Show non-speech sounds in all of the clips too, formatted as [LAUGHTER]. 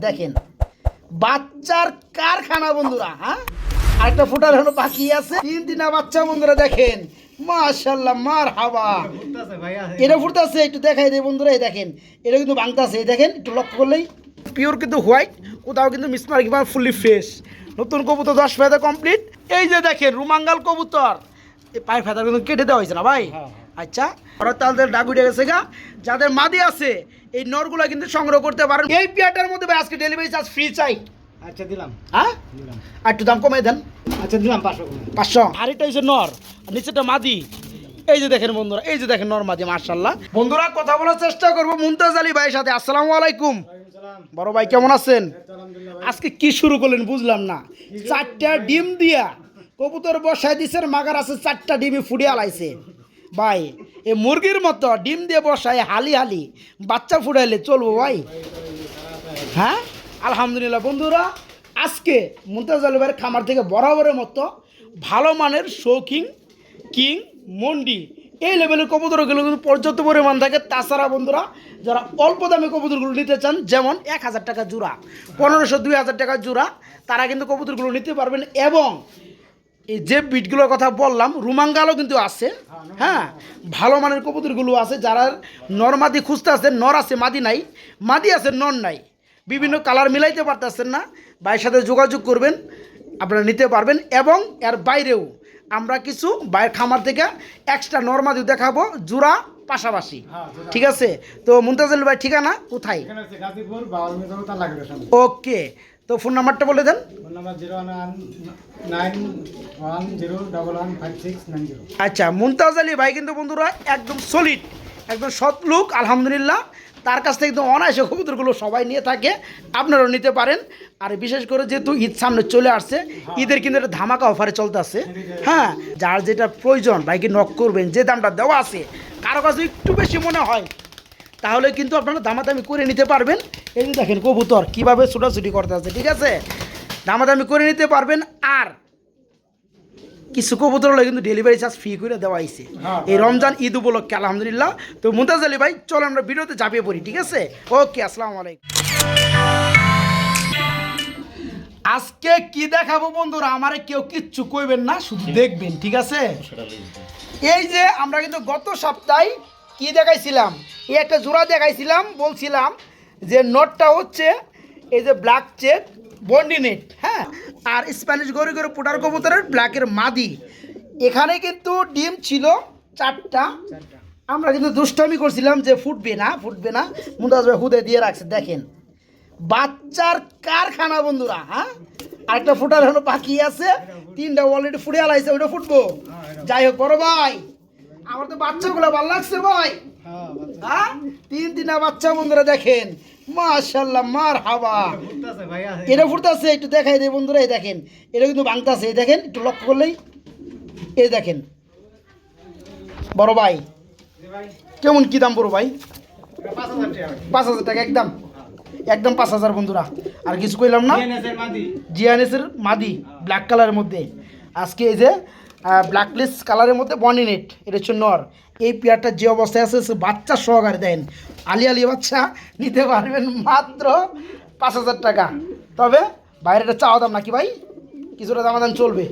দেখেন বাচ্চার কারখানা বন্ধুরা হ্যাঁ? আরেকটা ফুটার হলো বাকি আছে তিন দিনা বাচ্চা বন্ধুরা দেখেন মাশাল্লাহ মার হাবা এটা ফুটতেছে একটু দেখাই দেয় বন্ধুরা এই দেখেন এটা কিন্তু ভাঙতেছে এই দেখেন একটু লক্ষ্য করলেই পিওর কিন্তু হোয়াইট কোথাও কিন্তু মিসমার কিংবা ফুললি ফ্রেশ। নতুন কবুতর দশ ফেদা কমপ্লিট। এই যে দেখেন রুমাঙ্গাল কবুতর। এই পায়ের ফেদা কিন্তু কেটে দেওয়া হয়েছে না ভাই? আচ্ছা ওরা তাদের ডাক উঠে গেছে গা। যাদের মাদি আছে এই নরগুলো কিন্তু সংগ্রহ করতে পারেন। এই পিয়াটার মধ্যে ভাই আজকে ডেলিভারি চার্জ ফ্রি চাই। আচ্ছা দিলাম। হ্যাঁ? দিলাম। আর একটু দাম কমাই দেন। আচ্ছা দিলাম পাঁচশো পাঁচশো। আর এটা হচ্ছে নর নিচেটা মাদি। এই যে দেখেন বন্ধুরা এই যে দেখেন নর মাদি মার্শাল্লাহ বন্ধুরা কথা বলার চেষ্টা করব মুমতাজ আলী ভাইয়ের সাথে। আসসালামু আলাইকুম। বড় ভাই কেমন আছেন? আজকে কি শুরু করলেন বুঝলাম না। চারটা ডিম দিয়া কবুতর বসায় দিছেন মাগার আছে চারটা ডিমই ফুড়িয়ে আলাইছে। ভাই এ মুরগির মতো ডিম দিয়ে বসায় হালি হালি। বাচ্চা ফুটাইলে চলবো ভাই। হ্যাঁ? আলহামদুলিল্লাহ বন্ধুরা, আজকে মুমতাজ আলী ভাইয়ের খামার থেকে বরাবরের মতো ভালো মানের শৌখিন, কিং, মন্ডি, এই লেভেলের কবুতরগুলো কিন্তু পর্যাপ্ত পরিমাণ থাকে। তাছাড়া বন্ধুরা, যারা অল্প দামে কবুতরগুলো নিতে চান, যেমন এক হাজার টাকা জোড়া, পনেরোশো, দুই হাজার টাকা জোড়া, তারা কিন্তু কবুতরগুলো নিতে পারবেন এবং এই যে বিটগুলোর কথা বললাম রুমাঙ্গালও কিন্তু আছে। হ্যাঁ ভালো মানের কবুতরগুলো আছে যারা নর মাদি খুঁজতে আছে নর আছে মাদি নাই মাদি আছে নর নাই। বিভিন্ন কালার মিলাইতে পারতেছেন না ভাইয়ের সাথে যোগাযোগ করবেন আপনারা নিতে পারবেন এবং এর বাইরেও আমরা কিছু বাইরের খামার থেকে এক্সট্রা নর্মাদি দেখাবো জোড়া পাশাপাশি। হ্যাঁ, ঠিক আছে? তো মুমতাজুল ভাই ঠিকানা কোথায়? ওকে তো ফোন নাম্বারটা বলে দেন। Phone number zero nine one zero double one five six nine zero আচ্ছা মুমতাজ আলী ভাই কিন্তু বন্ধুরা একদম সলিড একদম সৎ লোক আলহামদুলিল্লাহ। তার কাছ থেকে একদম অনায়াসে কবুতরগুলো সবাই নিয়ে থাকে আপনারাও নিতে পারেন। আর বিশেষ করে যেহেতু ঈদ সামনে চলে আসছে ঈদের কিন্তু একটা ধামাকা অফারে চলতে চলতেছে হ্যাঁ যার যেটা প্রয়োজন ভাইকে নক করবেন যে দামটা দেওয়া আছে কারও কাছে একটু বেশি মনে হয় তাহলে কিন্তু আপনারা দামাদামি করে নিতে পারবেন। এই যে দেখেন কবুতর কীভাবে ছোটাছুটি করতে আছে ঠিক আছে? দামাদামি করে নিতে পারবেন আর কিছু কবুতর হলে কিন্তু ডেলিভারি চার্জ ফ্রি করে দেওয়া হয়েছে। হ্যাঁ, এই রমজান ঈদ উপলক্ষে আলহামদুলিল্লাহ। তো মুমতাজ আলী ভাই চলো আমরা ভিডিওতে ঝাঁপিয়ে পড়ি ঠিক আছে? ওকে আসসালামু আলাইকুম। আজকে কি দেখাবো বন্ধুরা? আমারে কেউ কিচ্ছু কইবেন না শুধু দেখবেন ঠিক আছে? এই যে আমরা কিন্তু গত সপ্তাহে কি দেখাইছিলাম? এই একটা জোড়া দেখাইছিলাম বলছিলাম যে নটটা হচ্ছে, এই যে ব্ল্যাক চেক বন্ডি নেট হ্যাঁ? আর স্প্যানিশ গরু গরু পুটার কবুতরের ব্ল্যাকের মাদি। এখানে কিন্তু ডিম ছিল চারটা। আমরা কিন্তু দুষ্টামি করছিলাম যে ফুটবে না ফুটবে না। মুমতাজ ভাই হুদে দিয়ে রাখছে, দেখেন। বাচ্চার কারখানা, বন্ধুরা হ্যাঁ? আরেকটা ফুটার হলো বাকি আছে। তিনটা অলরেডি ফুটে আলাইছে ওটা ফুটবো। যাই হোক, বড় ভাই, আমার তো বাচ্চাগুলো ভালো লাগছে ভাই। হ্যাঁ তিন দিনা বাচ্চা বন্ধুরা দেখেন। মাশাল্লাহ মার ভাইয়া এটা ফুটতেছে একটু দেখাই দেয় বন্ধুরা এই দেখেন। এটা কিন্তু ভাঙতেছে এই দেখেন একটু লক্ষ্য করলেই। এই দেখেন। বড় ভাই। কেমন কি দাম বড় ভাই? পাঁচ হাজার টাকা একদম। একদম পাঁচ হাজার বন্ধুরা। আর কিছু কইলাম না? জিয়ানেসের মাদি। ব্ল্যাক কালারের মধ্যে। আজকে এই যে ব্ল্যাকলেস কালারের মধ্যে বনি নেট এটা হচ্ছে নর। এই পেয়ারটা যে অবস্থায় আছে সে বাচ্চা সহকারে দেন। আলি আলি বাচ্চা নিতে পারবেন মাত্র পাঁচ হাজার টাকা। তবে বাইরেটা চাওয়া দাম নাকি ভাই? কিছুটা দামাদাম চলবে।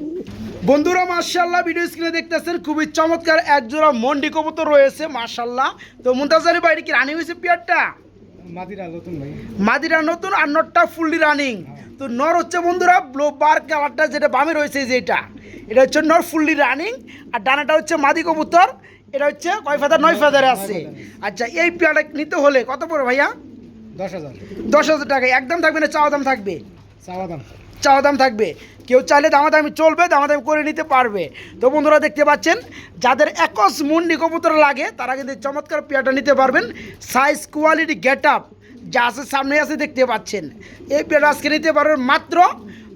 বন্ধুরা মার্শাল্লাহ ভিডিও স্ক্রিনে দেখতেছেন খুবই চমৎকার এক জোড়া মন্ডি কবুতর রয়েছে মার্শাল্লাহ তো মুন্তাজারি বাইরে কি রানি হয়েছে পেয়ারটা? মাদিরা নতুন মাদিরা নতুন আর নটটা ফুললি রানিং তো নর হচ্ছে বন্ধুরা ব্লো বার কালারটা যেটা বামে রয়েছে এই যে এটা। এটা হচ্ছে নর ফুললি রানিং আর ডানাটা হচ্ছে মাদি কবুতর। এটা হচ্ছে কয় ফেদার? নয় ফেদারে আছে। আচ্ছা এই পেয়ারটা নিতে হলে কত পড়ে ভাইয়া? দশ হাজার। দশ হাজার টাকা। একদম থাকবে না চাওয়া দাম থাকবে? চাওয়া দাম। চাওয়া দাম থাকবে। কেউ চাইলে দামাদামি চলবে দামাদামি করে নিতে পারবে। তো বন্ধুরা দেখতে পাচ্ছেন যাদের একস মুন্ডি কবুতর লাগে তারা কিন্তু চমৎকার পেয়ারটা নিতে পারবেন। সাইজ কোয়ালিটি গেট আপ যা আছে সামনে আছে দেখতে পাচ্ছেন। এই পেয়ারটা আজকে নিতে পারবেন মাত্র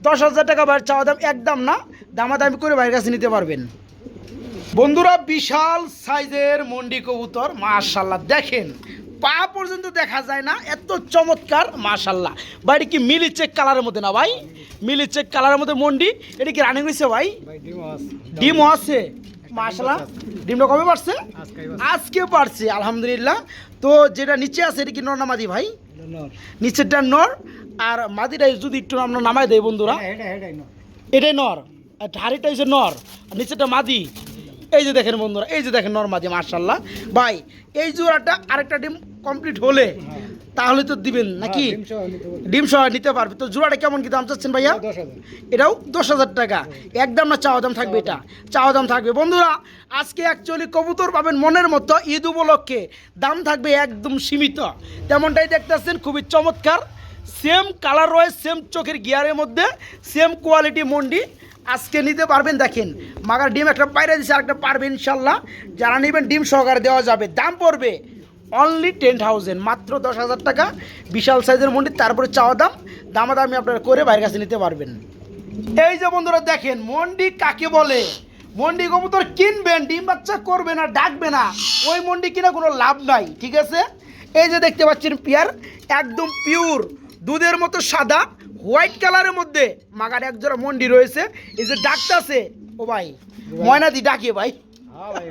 দশ হাজার টাকা। বাইরের চাওয়া দাম একদম না দামাদামি করে বাইরের কাছে নিতে পারবেন। বন্ধুরা বিশাল সাইজের মন্ডি কবুতর মাশাল্লাহ দেখেন পা পর্যন্ত দেখা যায় না এত চমৎকার মাশাল্লাহ বাইরে কি মিলি চেক কালারের মধ্যে না ভাই? মিলি চেক কালারের মধ্যে মন্ডি এটা কি রানিং হয়েছে ভাই? ডিমও আছে। মাশাল্লাহ ডিমটা কবে পারছে? আজকে পারছে। আলহামদুলিল্লাহ। তো যেটা নিচে আছে এটা কি নর নামাদি ভাই? নিচেরটা নর আর মাদিটা যদি একটু আমরা নামাই দেয় বন্ধুরা। এটাই নর। হাড়িটা হচ্ছে নর আর নিচেটা মাদি। এই যে দেখেন বন্ধুরা এই যে দেখেন নর মাদি মার্শাল্লাহ ভাই এই জোড়াটা আরেকটা ডিম কমপ্লিট হলে তাহলে তো দিবেন নাকি? ডিম সহ নিতে বলছি। ডিম সহ নিতে পারবে। তো জোড়াটা কেমন কি দাম চাচ্ছেন ভাইয়া? এটাও দশ হাজার টাকা। একদম না চাওয়া দাম থাকবে এটা? চাওয়া দাম থাকবে। বন্ধুরা আজকে অ্যাকচুয়ালি কবুতর পাবেন মনের মতো ঈদ উপলক্ষে। দাম থাকবে একদম সীমিত। তেমনটাই দেখতেছেন খুবই চমৎকার। সেম কালার রয়েছে সেম চোখের গিয়ারের মধ্যে সেম কোয়ালিটি মন্ডি। আজকে নিতে পারবেন, দেখেন। মাগার ডিম একটা বাইরে দিচ্ছে আর একটা পারবে, ইনশাল্লাহ। যারা নেবেন, ডিম সহকারে দেওয়া যাবে। দাম পড়বে অনলি টেন থাউজেন্ড মাত্র দশ হাজার টাকা। বিশাল সাইজের মন্দির, তারপরে চাওয়া দাম। দামাদামি আপনারা করে বাইরের কাছে নিতে পারবেন। এই যে বন্ধুরা, দেখেন, মন্ডি কাকে বলে? মন্ডি কবুতর কিনবেন, ডিম বাচ্চা করবে না ডাকবে না। ওই মন্ডি কিনা কোনো লাভ নাই, ঠিক আছে? এই যে দেখতে পাচ্ছেন পিয়ার, একদম পিওর দুধের মতো সাদা। হোয়াইট কালারের মধ্যে মাগার এক জোড়া মন্ডি রয়েছে। এই যে ডাকতাছে ও ভাই ময়নাদি ডাকে ভাই। হ্যাঁ ভাই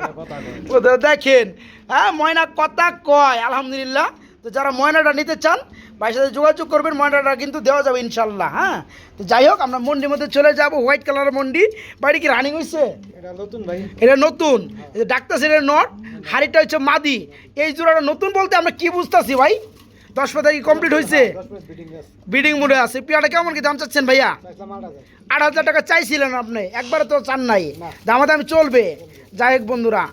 দেখেন হ্যাঁ ময়না কথা কয় আলহামদুলিল্লাহ। তো যারা ময়নাটা নিতে চান ভাইয়ের সাথে যোগাযোগ করবেন ময়নাটা কিন্তু দেওয়া যাবে ইনশাল্লাহ হ্যাঁ। তো যাই হোক আমরা মন্ডির মধ্যে চলে যাব হোয়াইট কালারের মন্ডি। বাড়ি কি রানিং হয়েছে এটা নতুন ভাই। এটা নতুন। ডাক্তার সেটা নট। হাড়িটা হচ্ছে মাদি। এই জোড়াটা নতুন বলতে আমরা কি বুঝতেছি ভাই? দশ পাতা কি কমপ্লিট হয়েছে। বিডিং মোডে আছে। পিয়াটা কেমন কি দাম চাচ্ছেন ভাইয়া? আট হাজার টাকা চাইছিলেন আপনি। একবারে তো চান নাই। দামাদামি চলবে। যাই হোক বন্ধুরা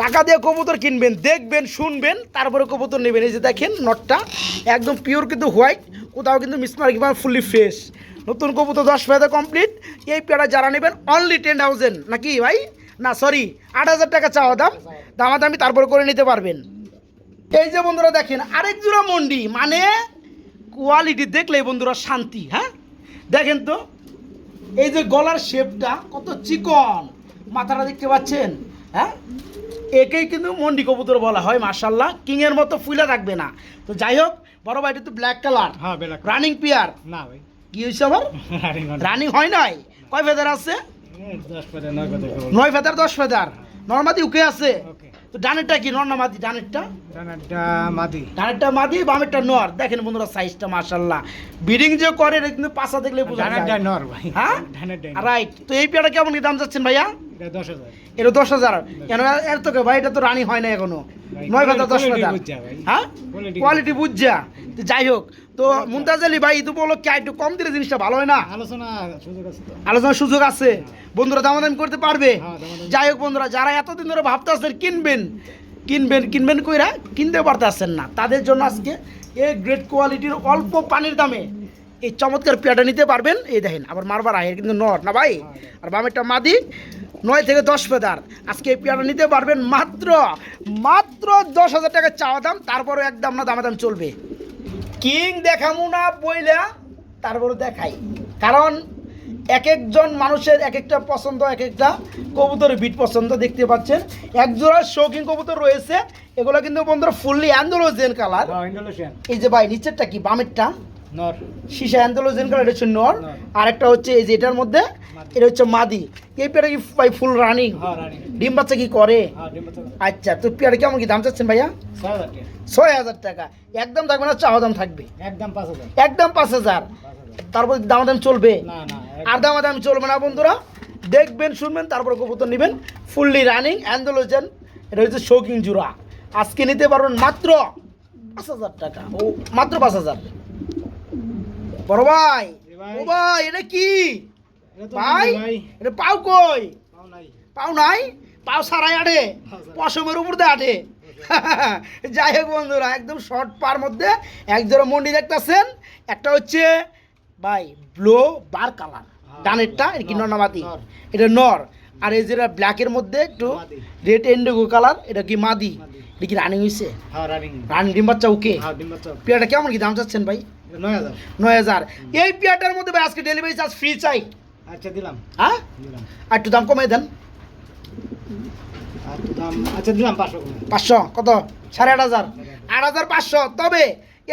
টাকা দিয়ে কবুতর কিনবেন দেখবেন শুনবেন তারপরে কবুতর নেবেন। এই যে দেখেন নটটা একদম পিওর কিন্তু হোয়াইট কোথাও কিন্তু মিসমার কিংবা ফুললি ফ্রেশ নতুন কবুতর দশ ফেদা কমপ্লিট এই পেয়ারা যারা নেবেন অনলি টেন থাউজেন্ড নাকি ভাই? না সরি আট হাজার টাকা চাওয়া দাম। দামাদামি তারপরে করে নিতে পারবেন। এই যে বন্ধুরা দেখেন আরেক জোড়া মন্ডি মানে কোয়ালিটি দেখলে বন্ধুরা শান্তি হ্যাঁ? দেখেন তো এই যে গলার শেপটা কত চিকন মাথাটা দেখতে পাচ্ছেন হ্যাঁ? একেই কিন্তু মন্ডি কবুতর বলা হয় মার্শাল্লাহ কিংয়ের মতো ফুলে থাকবে না। তো যাই হোক বড় ভাইটা তো ব্ল্যাক কালার হ্যাঁ বেলা রানিং পিয়ার না ভাই। কি হয়েছে আবার? [LAUGHS] রানিং হয় নাই? কয় ফেদার আছে? নয় ফেদার দশ ফেদার নর্মাদি উকে আছে। ওকে। তো ডানেরটা কি নর না মাদি? ডানেরটা? ডানেরটা মাদি। ডানেরটা মাদি বামেরটা নর। দেখেন বন্ধুরা সাইজটা মাশাআল্লাহ। বিডিং যে করে কিন্তু পাশা দেখলে বোঝা যায়। ডানেরটা নর ভাই। হ্যাঁ? ডানেরটা রাইট তো এই পেয়ারা কেমন কি দাম যাচ্ছেন ভাইয়া? এটা দশ হাজার। কেন এর তো ভাই এটা তো রানি হয় না এখনও। নয় হাজার দশ হাজার হ্যাঁ? কোয়ালিটি বুঝছা যাই হোক তো মুমতাজ আলী ভাই ঈদ উপলক্ষে একটু কম দিলে জিনিসটা ভালো হয় না? আলোচনা সুযোগ আছে আলোচনার সুযোগ আছে। বন্ধুরা দামাদামি করতে পারবে। হ্যাঁ, যাই হোক বন্ধুরা যারা এতদিন ধরে ভাবতেছেন কিনবেন কিনবেন কিনবেন কইরা কিনতে পারতেছেন না। তাদের জন্য আজকে এ গ্রেট কোয়ালিটির অল্প পানির দামে এই চমৎকার পেয়াটা নিতে পারবেন। এই দেখেন আবার মারবার আহের কিন্তু নট না ভাই? আর বামেরটা মাদি নয় থেকে দশ ফেদার আজকে এই পেয়াটা নিতে পারবেন মাত্র মাত্র দশ হাজার টাকা চাওয়া দাম তারপরে একদম না দামা দাম চলবে। কিং দেখামু না বইলা তারপরে দেখাই। কারণ এক একজন মানুষের এক একটা পছন্দ এক একটা কবুতরের বিট পছন্দ দেখতে পাচ্ছেন। এক জোড়া শৌখিন কবুতর রয়েছে। এগুলো কিন্তু বন্ধুরা ফুললি অ্যান্ডোলোজেন কালার এই যে ভাই নিচেরটা কি? বামেরটা? নর। সীসা কালার এটা হচ্ছে নর। নর। আর একটা হচ্ছে এই যে এটার মধ্যে এটা হচ্ছে মাদি। এই পেয়ারা কি ভাই ফুল রানিং হ্যাঁ ডিম বাচ্চা কি করে? হ্যাঁ বাচ্চা আচ্ছা তো পেয়ারা কেমন কি দাম চাচ্ছেন ভাইয়া? ছয় হাজার টাকা। একদম থাকবে না চাওয়া দাম থাকবে? একদম পাঁচ হাজার। একদম পাঁচ হাজার। তারপর দামাদাম চলবে? আর দামাদাম চলবে না বন্ধুরা। দেখবেন শুনবেন তারপর কবুতর নেবেন। ফুললি রানিং অ্যান্ডোলোজেন এটা হচ্ছে শৌকিং জুড়া আজকে নিতে পারবেন মাত্র পাঁচ হাজার টাকা। ও মাত্র পাঁচ হাজার। বড় ভাই। ও ভাই এটা কি? ভাই এটা পাও কই? পাও নাই। পাও সারাই আটে। পশমের উপর দিয়ে আটে। [LAUGHS] যাই হোক বন্ধুরা একদম শর্ট পার মধ্যে এক জোড়া মন্ডি দেখতেছেন। একটা হচ্ছে ভাই ব্লো বার কালার ডানেরটা এটা কি নর, নর্নামাতি এটা নর। আর এই যেটা ব্ল্যাকের মধ্যে একটু। রেড এন্ডেগো কালার এটা কি মাদি। এটা কি রানিং হয়েছে হ্যাঁ রানিং রানি ডিম বাচ্চা ওকে। হ্যাঁ পেয়ারটা কেমন কি দাম চাচ্ছেন ভাই? নয় হাজার। এই পেয়ারটার মধ্যে ভাই আজকে ডেলিভারি চার্জ ফ্রি চাই। আচ্ছা দিলাম। হ্যাঁ? আর একটু দাম কমাই দেন। আচ্ছা দিলাম পাঁচশো পাঁচশো কত? সাড়ে আট হাজার। আট। হাজার পাঁচশো। তবে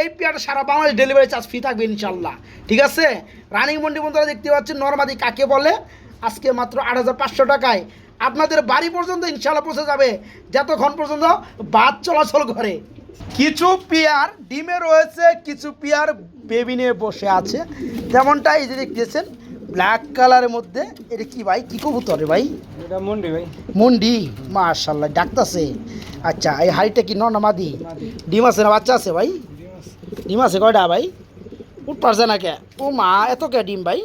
এই পেয়ারটা সারা বাংলাদেশ ডেলিভারি চার্জ ফ্রি থাকবে ইনশাল্লাহ। ঠিক আছে? রানিং মন্ডি বন্ধুরা দেখতে পাচ্ছেন নর্মাদি কাকে বলে? আজকে মাত্র আট হাজার পাঁচশো টাকায়। আপনাদের বাড়ি পর্যন্ত ইনশাল্লাহ পৌঁছে যাবে। যতক্ষণ পর্যন্ত বাদ চলাচল করে। কিছু পেয়ার ডিমে রয়েছে কিছু পেয়ার বেবি নিয়ে বসে আছে। যেমনটা এই যে দেখতেছেন ব্ল্যাক কালারের মধ্যে এটা কি ভাই? কি কবুতর রে ভাই? এটা মন্ডি ভাই। মুন্ডি? মাশাল্লাহ ডাকতাছে। আচ্ছা এই হাড়িটা কি নর না মাদি? ডিম আছে না বাচ্চা আছে ভাই? ডিম আছে। কয়টা ভাই? উঠ পারছে না কে? ও মা এত কে ডিম ভাই?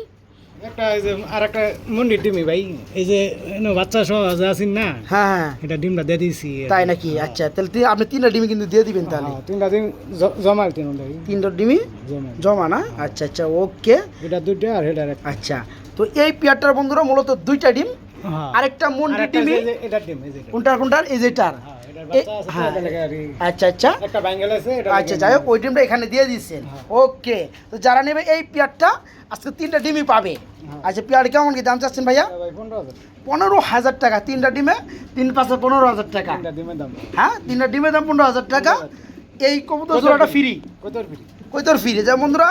একটা এই যে আর একটা মন্ডির ডিমি ভাই। এই যে এনো বাচ্চা সহ যে আছেন না হ্যাঁ হ্যাঁ। এটা ডিমটা দিয়ে দিয়েছি। তাই নাকি? আচ্ছা তাহলে তি- আপনি তিনটা কিন্তু দিয়ে দিবেন তাহলে। হ্যাঁ, তিনটা দিন জ- জমাল তিন ভাই তিনটা ডিমই জমা জমা না? আচ্ছা আচ্ছা ওকে। এটা দুইটা আর এটা একটা আচ্ছা তো এই পেয়ারটার বন্ধুরা মূলত দুইটা ডিম আরেকটা মুন্ডি আরেকটা যে এটা। কোনটার কোনটার এই যেটার হ্যাঁ, হ্যাঁ। আচ্ছা আচ্ছা। আচ্ছা যাই হোক ওই ডিমটা এখানে দিয়ে দিচ্ছেন। হ্যাঁ। ওকে তো যারা নেবে এই পেয়ারটা আজকে তিনটা ডিমই পাবে। হ্যাঁ। আচ্ছা পেয়ার কেমন কি দাম চাচ্ছেন ভাইয়া? পনেরো হাজার। টাকা তিনটা ডিমে তিন পাঁচে পনেরো হাজার টাকা। হ্যাঁ তিনটা ডিমের দাম পনেরো হাজার টাকা। এই কবুতর জোড়াটা ফ্রি? ফ্রি। কত ফ্রি কই ফ্রি? যে বন্ধুরা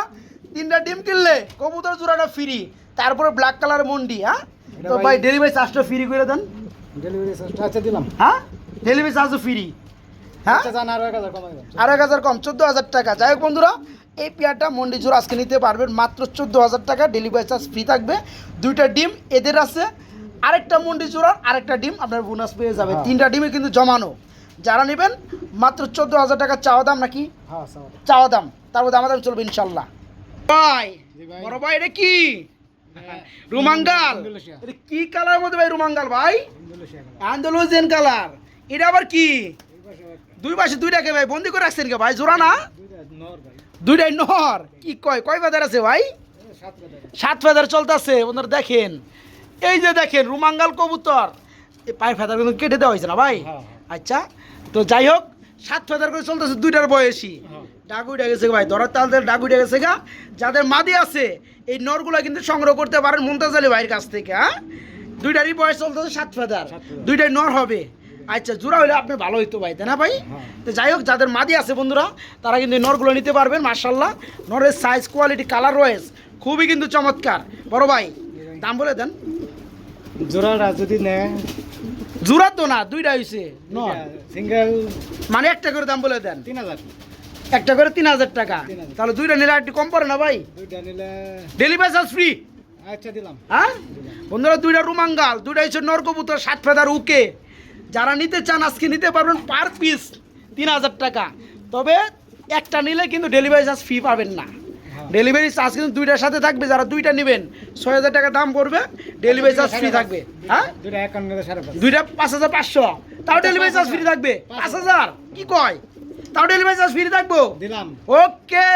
তিনটা ডিম কিনলে কবুতর জোড়াটা ফ্রি। তারপরে ব্ল্যাক কালার মন্ডি হ্যাঁ? তো ভাই- ডেলিভারি চার্জটা ফ্রি করে দেন। ডেলিভারি চার্জটা আচ্ছা দিলাম। হ্যাঁ? ডেলিভারি চার্জও ফ্রি হ্যাঁ? আচ্ছা আরও এক হাজার কম চোদ্দ হাজার টাকা। যাই হোক বন্ধুরা এই পেয়ারটা মন্ডি জোর আজকে নিতে পারবেন। মাত্র চোদ্দ হাজার টাকা ডেলিভারি চার্জ ফ্রি থাকবে। দুইটা ডিম এদের আছে। আরেকটা মন্ডি জোড়ার আরেকটা ডিম আপনার বোনাস পেয়ে যাবে। হ্যাঁ। তিনটা ডিমে কিন্তু জমানো। যারা নেবেন মাত্র চোদ্দ হাজার টাকা চাওয়া দাম নাকি? হ্যাঁ চাওয়া দাম। তারপর দামা। দাম চলবে ইনশাল্লাহ। ভাই। বড় ভাই এটা কি? রুমাঙ্গাল। কি কালার মধ্যে ভাই রুমাঙ্গাল ভাই? আন্দোলন কালার। এটা আবার কি? দুই পাশে দুইটাকে ভাই? বন্দি করে রাখছেন কে ভাই? জোড়া না? দুইটাই নহর কি কয়? কয় বাজার আছে ভাই? সাত ফেদার চলতেছে। ওনার দেখেন। এই যে দেখেন রুমাঙ্গাল কবুতর। পায়ের ফেদার কিন্তু কেটে দেওয়া হয়েছে না ভাই? হ্যাঁ, আচ্ছা তো যাই হোক সাত ফেদার করে চলতেছে দুইটার বয়সী। ডাকু উঠে গেছে ভাই ধরার তালদের ডাকু উঠে গেছে গা। যাদের মাদি আছে এই নরগুলা কিন্তু সংগ্রহ করতে পারেন মুমতাজ আলী ভাইয়ের কাছ থেকে হ্যাঁ? দুইটারই বয়স চলতেছে সাত ফেদার দুইটাই নর হবে। আচ্ছা জোড়া হলে আপনি ভালো হইতো ভাই তাই না ভাই? হ্যাঁ। তো যাই হোক যাদের মাদি আছে বন্ধুরা তারা কিন্তু নরগুলো নিতে পারবেন মার্শাল্লাহ নরের সাইজ কোয়ালিটি কালার রয়েছে খুবই কিন্তু চমৎকার। বড় ভাই দাম বলে দেন। জোড়াটা যদি নেয় জোড়া তো না দুইটা হয়েছে সিঙ্গেল মানে একটা করে দাম বলে দেন। তিন হাজার। একটা করে তিন হাজার টাকা। তাহলে দুইটা নিলে একটু কম পড়ে না ভাই? দুইটা নিলে ডেলিভারি চার্জ ফ্রি আচ্ছা দিলাম। হ্যাঁ? বন্ধুরা দুইটা রুমাঙ্গাল দুইটা হচ্ছে নরকবুতর সাত ফেদার উকে। যারা নিতে চান আজকে নিতে পারবেন পার পিস তিন হাজার টাকা। তবে একটা নিলে কিন্তু ডেলিভারি চার্জ ফি পাবেন না। ডেলিভারি চার্জ কিন্তু দুইটার সাথে থাকবে যারা দুইটা নেবেন ছয় হাজার টাকা দাম পড়বে ডেলিভারি চার্জ ফ্রি থাকবে। হ্যাঁ? দুইটা পাঁচ দুইটা পাঁচ হাজার পাঁচশো। তাও ডেলিভারি চার্জ ফ্রি থাকবে। পাঁচ হাজার? কি কয়? তাও ডেলিভারি চার্জ ফ্রি থাকব? দিলাম। ওকে।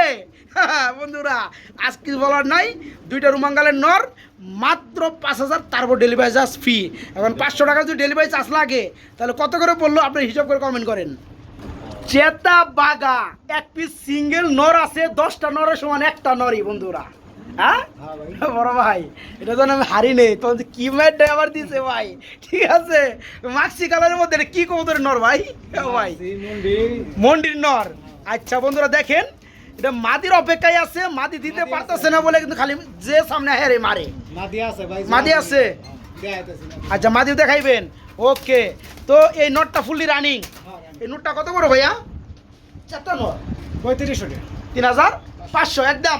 [LAUGHS] বন্ধুরা আজ কিছু বলার নাই দুইটা রুমাঙ্গালের নর মাত্র পাঁচ হাজার তারপর ডেলিভারি চার্জ ফি এখন পাঁচশো টাকা যদি ডেলিভারি চার্জ লাগে তাহলে কত করে পড়ল? আপনি হিসাব করে কমেন্ট করেন। চেতা বাগা। এক পিস সিঙ্গেল নর আছে দশটা নরের সমান একটা নরই বন্ধুরা। হ্যাঁ? হ্যাঁ বড় ভাই এটা তো আমি হারি নেই। তখন কি ম্যাট আবার দিছে ভাই? ঠিক আছে? মাক্সি কালারের মধ্যে কি কবুতরের নর ভাই? ভাই। মন্ডির নর। আচ্ছা বন্ধুরা দেখেন। এটা মাদির অপেক্ষায় আছে। মাদি দিতে মাদি পারতেছে না বলে কিন্তু খালি যে সামনে হেরে মারে। মাদি আছে ভাই মাদি আছে? আচ্ছা মাদিও দেখাইবেন। ওকে। তো এই নটটা ফুললি রানি। এই নোটটা কত বড় ভাইয়া? চারটা নট পঁয়ত্রিশশো টাকা। তিন হাজার পাঁচশো একদম।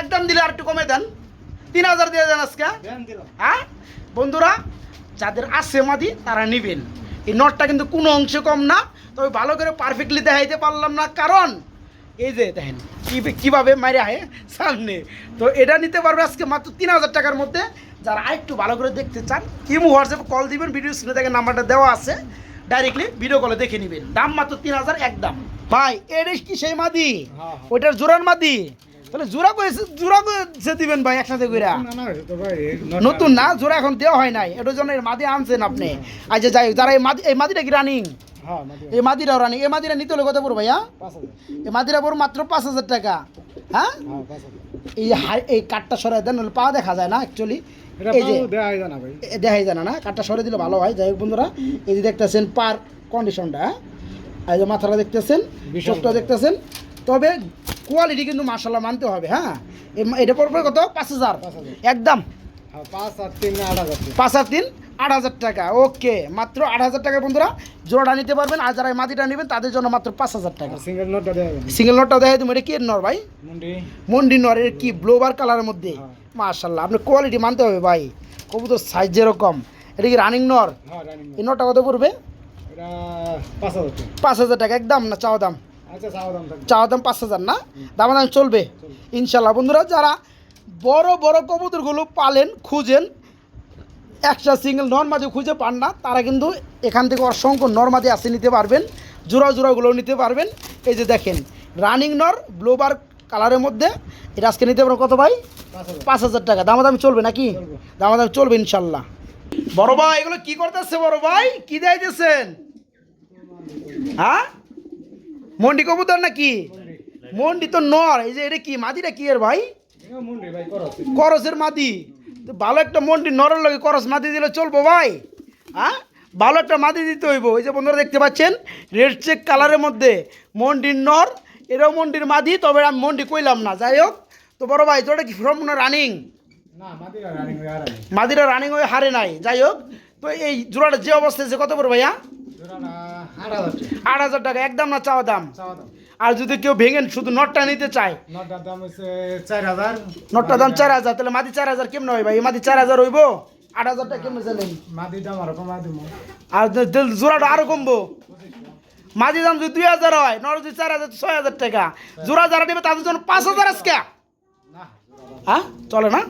একদম দিলে আর একটু কমে দেন। তিন হাজার দিয়ে দেন আজকে। হ্যাঁ? বন্ধুরা যাদের আছে মাদি তারা নেবেন। এই নোটটা কিন্তু কোনো অংশে কম না তবে ভালো করে পারফেক্টলি দেখাইতে পারলাম না। কারণ এই যে দেখেন কি কীভাবে মারে আহে সামনে। তো এটা নিতে পারবে আজকে মাত্র তিন হাজার টাকার মধ্যে। যারা আরেকটু ভালো করে দেখতে চান ইমো হোয়াটসঅ্যাপে কল দিবেন ভিডিও স্ক্রিনে দেখে নাম্বারটা দেওয়া আছে। ডাইরেক্টলি ভিডিও কলে দেখে নেবেন। দাম মাত্র তিন হাজার একদম ভাই এটা কি সেই মাদি? হ্যাঁ, হ্যাঁ। ওইটার জোরার মাদি? তাহলে জোড়া করে জোড়া করে দিবেন ভাই একসাথে নটা- নতুন না জোড়া এখন দেওয়া হয় নাই। এটার জন্য এর মাদি আনছেন আপনি। আচ্ছা যাই যারা এই মাদি এই মাদিটা কি রানিং হ্যাঁ। এই মাদিরাও রানিং এই মাদিরা নিতে হলে কত পড়ো ভাইয়া? এই মাদিরা পড়ো মাত্র পাঁচ হাজার টাকা। হ্যাঁ? হ্যাঁ। এই হাই এই কাঠটা সরাই দেন পা দেখা যায় না অ্যাকচুয়ালি দেখাই জানা না কাঠটা সরে দিলে ভালো হয়। যাই হোক বন্ধুরা এই যে দেখতেছেন পার কন্ডিশনটা হ্যাঁ? এই যে মাথাটা দেখতেছেন বিশাল দেখতেছেন। তবে কোয়ালিটি কিন্তু মাসাল্লাহ মানতে হবে হ্যাঁ? এটা পড়বে কত? পাঁচ হাজার। একদম। পাঁচ আর তিন আট হাজার টাকা। পাঁচ আর তিন আট হাজার টাকা। ওকে মাত্র আট হাজার টাকা বন্ধুরা। জোড়াটা নিতে পারবেন আর যারা মাটিটা নেবেন তাদের জন্য মাত্র পাঁচ হাজার টাকা। সিঙ্গেল নোটটা সিঙ্গেল নোটটা দেখাই তুমি এটা কি নর ভাই? মুন্ডি। নর এর কি ব্লোবার কালারের মধ্যে? হ্যাঁ। মাশাল্লাহ আপনি কোয়ালিটি মানতে হবে ভাই। কবুতর সাইজ যেরকম। এটা কি রানিং নর? হ্যাঁ এই নটা কত পড়বে? পাঁচ হাজার টাকা। একদম না চাওয়া দাম? আচ্ছা চাওয়া দাম চাওয়া দাম পাঁচ হাজার না? দাম দাম চলবে? ইনশাল্লাহ বন্ধুরা যারা বড় বড় কবুতরগুলো পালেন, খুঁজেন। একটা সিঙ্গেল নর্মাদি খুঁজে পান না, তারা কিন্তু এখান থেকে অসংখ্য নর্মাদি আসে নিতে পারবেন, জোড়া জোড়াগুলো নিতে পারবেন। এই যে দেখেন রানিং নর ব্লোবার কালারের মধ্যে, এটা আজকে নিতে পারবেন কত ভাই? পাঁচ হাজার টাকা। দামাদামি চলবে নাকি। দামাদামি চলবে ইনশাল্লাহ। বড় ভাই, এগুলো কি করতেছে বড় ভাই? কি দিতেছেন হ্যাঁ? মন্ডি কবুতর নাকি? মন্ডি তো নর। এই যে এটা কি? মাদিটা কি এর ভাই? করো করসের মাদি। তো ভালো একটা মন্ডি নরের লগে করস মাদি দিলে চলবো ভাই। হ্যাঁ? ভালো একটা মাদি দিতে হইব। ওই যে বন্ধুরা দেখতে পাচ্ছেন রেড চেক কালারের মধ্যে মন্ডির নর এটাও মন্ডির মাদি তবে আমি মন্ডি কইলাম না। যাই হোক তো বড় ভাই তোটা কি সম্পূর্ণ রানিং না মাদিরা রানিং আর মাদিরা রানিং হয়ে হারে নাই। যাই হোক তো এই জোড়াটা যে অবস্থায় আছে কত বড় ভাইয়া? আট হাজার টাকা। একদম না চাওয়া দাম? আর যদি কেউ ভেঙেন শুধু নটটা নিতে চায়? নটার দাম হচ্ছে চার হাজার। নটটার দাম চার হাজার তাহলে মাদি চার হাজার কেমন হয় ভাই মাদি চার হাজার হইব? আট হাজার টাকা কেমন চাইলেন মাদির দাম আরও কমাই দিব আর জোড়াটা আরও কমবো। মাঝি দাম যদি দুই হাজার হয় নর যদি চার হাজার ছয় হাজার টাকা। জোড়া যারা নেবে তাদের জন্য পাঁচ হাজার আজকে। হ্যাঁ? চলে না?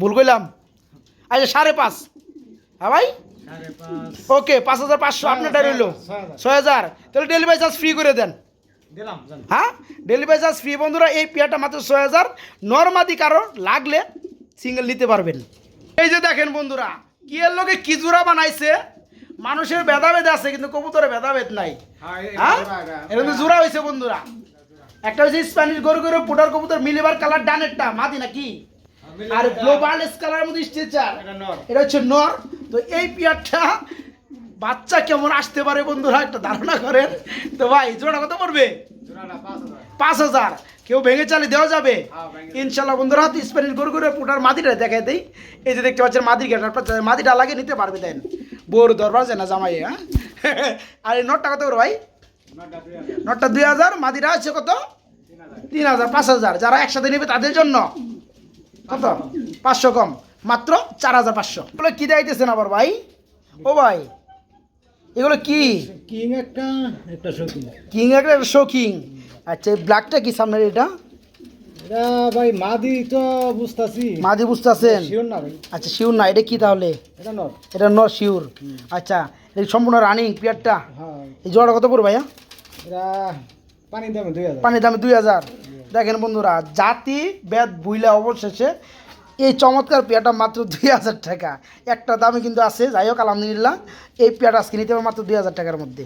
ভুল কইলাম। আচ্ছা সাড়ে পাঁচ। হ্যাঁ ভাই? ওকে পাঁচ হাজার পাঁচশো আপনারটা রইল ছয় হাজার। তাহলে ডেলিভারি চার্জ ফ্রি করে দেন। দিলাম হ্যাঁ? ডেলিভারি চার্জ ফ্রি বন্ধুরা এই পেয়ারটা মাত্র ছয় হাজার। নর্মাদি কারও লাগলে সিঙ্গেল নিতে পারবেন। এই যে দেখেন বন্ধুরা কি এর লোকে কি জোড়া বানাইছে? মানুষের ভেদাভেদ আছে কিন্তু কবুতরের ভেদাভেদ নাই। হ্যাঁ হ্যাঁ? এটা- এটা জোড়া হয়েছে বন্ধুরা। একটা হচ্ছে স্প্যানিশ গরু গরু পুটার কবুতর মিলিবার কালার ডানেরটা মাদি নাকি? আর গ্লোবাল কালারের মধ্যে স্ট্রেচার এটা এটা হচ্ছে নর। তো এই পিয়ারটা বাচ্চা কেমন আসতে পারে বন্ধুরা একটা ধারণা করেন? তো ভাই জোড়া কত পড়বে? পাঁচ হাজার। কেউ ভেঙে চালে দেওয়া যাবে? হ্যাঁ, ইনশাল্লাহ বন্ধুরা হাতে স্প্যানিশ গরু করে পুটার মাদিটা দেখাই দেই। এই যে দেখতে পাচ্ছেন মাদির গেটার মাদিটা লাগে নিতে পারবে দেন। বোর দরবার যে না জামাই হ্যাঁ? [LAUGHS] আর এই নটটা কত করে ভাই? নটটা দুই হাজার। মাদিরা আছে কত? তিন হাজার পাঁচ হাজার। যারা একসাথে নেবে তাদের জন্য। কত? পাঁচশো কম। মাত্র চার হাজার পাঁচশো। এগুলো কী দেখাইতেছেন আবার ভাই? ও ভাই এগুলো কি? কিং একটা একটা সত্যি কিং একটা শোকিং আচ্ছা এই ব্ল্যাকটা কি সামনের এটা? এটা ভাই মাদি তো বুঝতাছি। মাদি বুঝতেছেন? শিওর না ভাই। আচ্ছা শিওর না এটা কি তাহলে? এটা নর। এটা ন শিওর আচ্ছা এই সম্পূর্ণ রানিং পিয়ারটা হ্যাঁ। এই জোড়া কত পড়বে ভাইয়া? এটা পানি দামে দুই হাজার। পানির দামে দুই হাজার। দেখেন বন্ধুরা জাতি বেদ বুইলা অবশেষে এই চমৎকার পেয়ারটা মাত্র দুই হাজার টাকা। একটা দামে কিন্তু আছে যাই হোক আলহামদুলিল্লাহ এই পেয়ারটা আজকে নিতে হবে মাত্র দুই হাজার টাকার মধ্যে।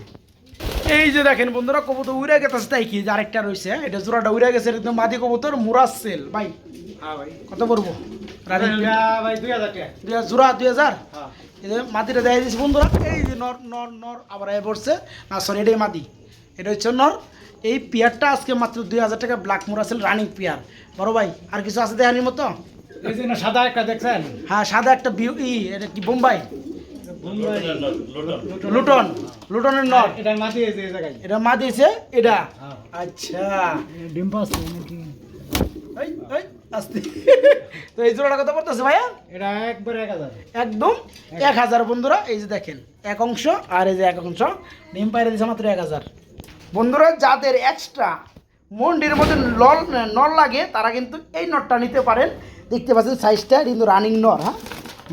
এই যে দেখেন বন্ধুরা কবুতর উড়ে গেছে তাই কি? যে আরেকটা রয়েছে এটা জোড়াটা উড়ে গেছে একদম মাদি কবুতর মুরাসেল। ভাই হ্যাঁ ভাই। কত পড়ব? রানিং? ভাই দুই হাজার টাকা। জোড়া দুই হাজার? হ্যাঁ। এই যে মাটিটা দেখাই দিয়েছি বন্ধুরা এই যে নর নর নর আবার এ পড়ছে। না সরি এটাই মাদি। এটা হচ্ছে নর। এই পেয়ারটা আজকে মাত্র দুই হাজার টাকা ব্ল্যাক মোরাসেল রানিং পেয়ার। বড় ভাই আর কিছু আছে দেখানির মতো? এই যে না সাদা একটা দেখছেন? হ্যাঁ সাদা একটা বিউ ই এটা কি বোম্বাই? লুটন। লুটনের নর। এটা মাটি এই এই জায়গায়। এটা মা দিয়েছে এটা? হ্যাঁ। আচ্ছা। ডিম পাস নাকি? এই, এই, আস্তে। তো এই জোড়াটা কত পড়তেছে ভাইয়া? এটা একবার এক হাজার। একদম? এক হাজার। বন্ধুরা এই যে দেখেন এক অংশ আর এই যে এক অংশ। ডিম পাইরে মাত্র এক হাজার। বন্ধুরা যাদের এক্সট্রা মন্ডির মধ্যে লল নল লাগে তারা কিন্তু এই নটটা নিতে পারেন। দেখতে পাচ্ছেন সাইজটা কিন্তু রানিং নর হ্যাঁ?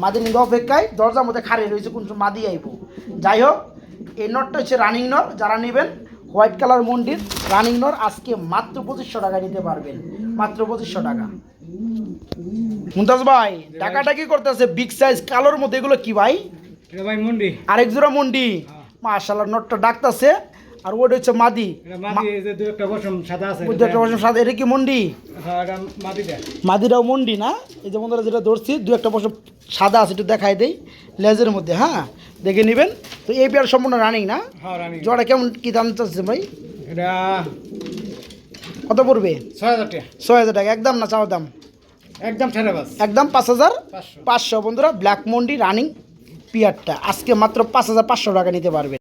মাদি নিতে অপেক্ষায় দরজার মধ্যে খাড়িয়ে রয়েছে কোন মাদি আইব। যাই হোক এই নটটা হচ্ছে রানিং নর যারা নেবেন হোয়াইট কালার মন্ডির রানিং নর আজকে মাত্র পঁচিশশো টাকা নিতে পারবেন মাত্র পঁচিশশো টাকা। মুমতাজ ভাই টাকাটা কি করতেছে? বিগ সাইজ কালোর মধ্যে এগুলো কি ভাই? ভাই মুন্ডি আরেক জোড়া মুন্ডি মাশাল্লাহ নটটা ডাকতাছে। আর ওটা হচ্ছে মাদি। সাদা এটা কি মন্ডি? হ্যাঁ মাদিটাও মন্ডি না? এই যে বন্ধুরা যেটা ধরছি দু একটা বছর সাদা আছে একটু দেখাই দেই লেজের মধ্যে হ্যাঁ? দেখে নেবেন। তো এই পেয়ার সম্পূর্ণ রানিং না? হ্যাঁ জোড়া কেমন কি দাম চাচ্ছে ভাই? এটা কত পড়বে? ছয় হাজার টাকা। ছয় হাজার টাকা। একদম না চাওয়া দাম? একদম একদম পাঁচ হাজার? পাঁচশো। পাঁচশো বন্ধুরা। ব্ল্যাক মন্ডি রানিং পিয়ারটা। আজকে মাত্র পাঁচ হাজার পাঁচশো টাকা নিতে পারবে।